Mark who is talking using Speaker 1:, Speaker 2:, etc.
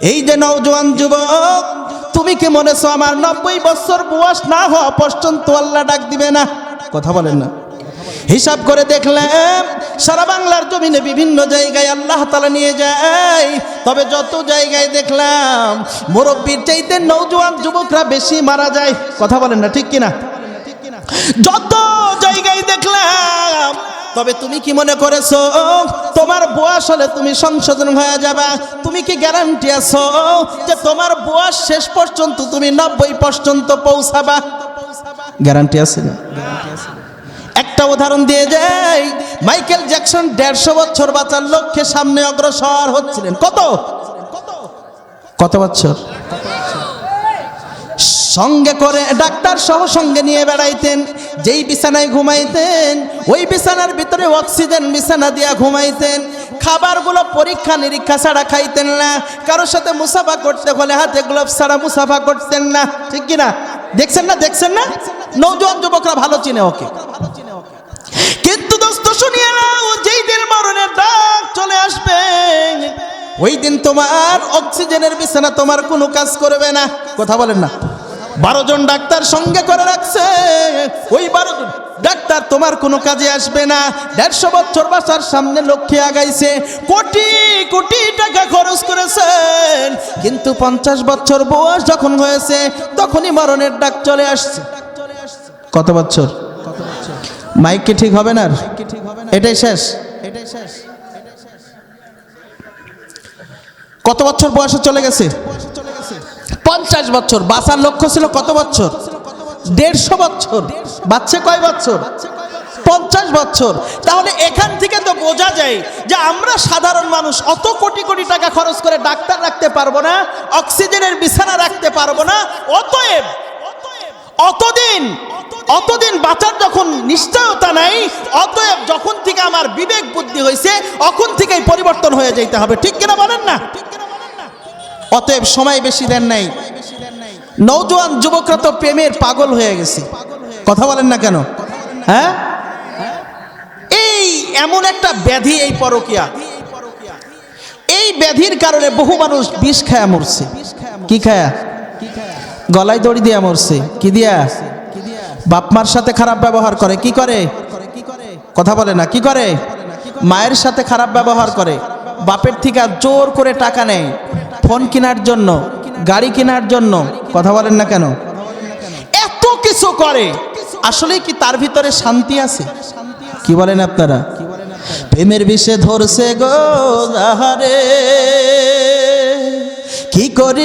Speaker 1: এই যে নওজোয়ান যুবক, তুমি কি মনেছো আমার নব্বই বছর বয়স না হওয়া পর্যন্ত আল্লাহ ডাক দিবে না? কথা বলেন না। হিসাব করে দেখলাম সারা বাংলার জমিনে বিভিন্ন জায়গায় আল্লাহ তালা নিয়ে যায়। তবে যত জায়গায় দেখলাম, মুরব্বীর চাইতে নৌজওয়ান যুবকরা বেশি মারা যায়। কথা বলেন না, ঠিক কিনা? যত তবে তুমি কি মনে করেছ? তোমার বয়স হলে তুমি সংশোধন হয়ে যাবা। তুমি কি গ্যারান্টি আছো যে তোমার বয়স শেষ পর্যন্ত তুমি নব্বই পর্যন্ত পৌঁছাবা? গ্যারান্টি আছে না? একটা উদাহরণ দিয়ে যাই মাইকেল জ্যাকসন দেড়শো বছর বাঁচার লক্ষ্যে সামনে অগ্রসর হচ্ছিলেন। কত? কত বছর? সঙ্গে করে ডাক্তার সহ সঙ্গে নিয়ে বেড়াইতেন। যেই বিছানায় ঘুমাইতেন, ওই বিছানার ভিতরে অক্সিজেন বিছানা দিয়া ঘুমাইতেন। খাবারগুলো পরীক্ষা নিরীক্ষা ছাড়া খাইতেন না। কারোর সাথে মুসাফা করতে হলে হাতে গ্লোভস ছাড়া মুসাফা করতেন না। ঠিক কিনা দেখছেন না দেখছেন না? নৌজওয়ান যুবকরা ভালো চিনে ওকে। কিন্তু দোস্ত, শুনিয়ে নাও, যেই দিন মরণের ডাক চলে আসবে, ওই দিন তোমার অক্সিজেনের বিছানা তোমার কোনো কাজ করবে না। কথা বলেন না। বারো জন ডাক্তার সঙ্গে করে রাখছে। ওই বারো জন ডাক্তার তোমার কোনো কাজে আসবে না। দেড়শো বছর বাসার সামনে লক্ষ্যে আগাইছে। কোটি কোটি টাকা খরচ করেছেন। কিন্তু পঞ্চাশ বছর বয়স যখন হয়েছে, তখনই মরণের ডাক চলে আসছে। কত বছর? মাইক কি ঠিক হবে না? এটাই শেষ এটাই শেষ। কত বছর বয়সে চলে গেছে? পঞ্চাশ বছর, বাঁচার লক্ষ্য ছিল কত বছর? দেড়শো বছর। বাচ্চা কয় বছর? পঞ্চাশ বছর। তাহলে এখান থেকে তো বোঝা যায় যে আমরা সাধারণ মানুষ, অত কোটি কোটি টাকা খরচ করে ডাক্তার রাখতে পারব না, অক্সিজেনের বিছানা রাখতে পারব না, অতএব অতদিন অতদিন বাঁচার যখন নিশ্চয়তা নাই, অতএব যখন থেকে আমার বিবেক বুদ্ধি হয়েছে তখন থেকেই পরিবর্তন হয়ে যেতে হবে। ঠিক কিনা বলেন না? অতএব সময় বেশি দেন নাই। নৌজওয়ান যুবকরা তো প্রেমের পাগল হয়ে গেছে। কথা বলেন না কেন? হ্যাঁ? এই এমন একটা ব্যাধি এই পরকিয়া। এই ব্যাধির কারণে বহু মানুষ বিষ খায়া মরছে। কি খায়া? গলায় দড়ি দিয়া মরছে। কি দিয়া? বাপমার সাথে খারাপ ব্যবহার করে। কি করে? কথা বলে না। কি করে? মায়ের সাথে খারাপ ব্যবহার করে। বাপের থেকে জোর করে টাকা নেয়। ফোন কেনার জন্য। গাড়ি কেনার জন্য, কথা বলেন না কেন? এত কিছু করে আসলে কি তার ভিতরে শান্তি আছে? কি বলেন আপনারা? প্রেমের বিষে ধরছে গো কি করি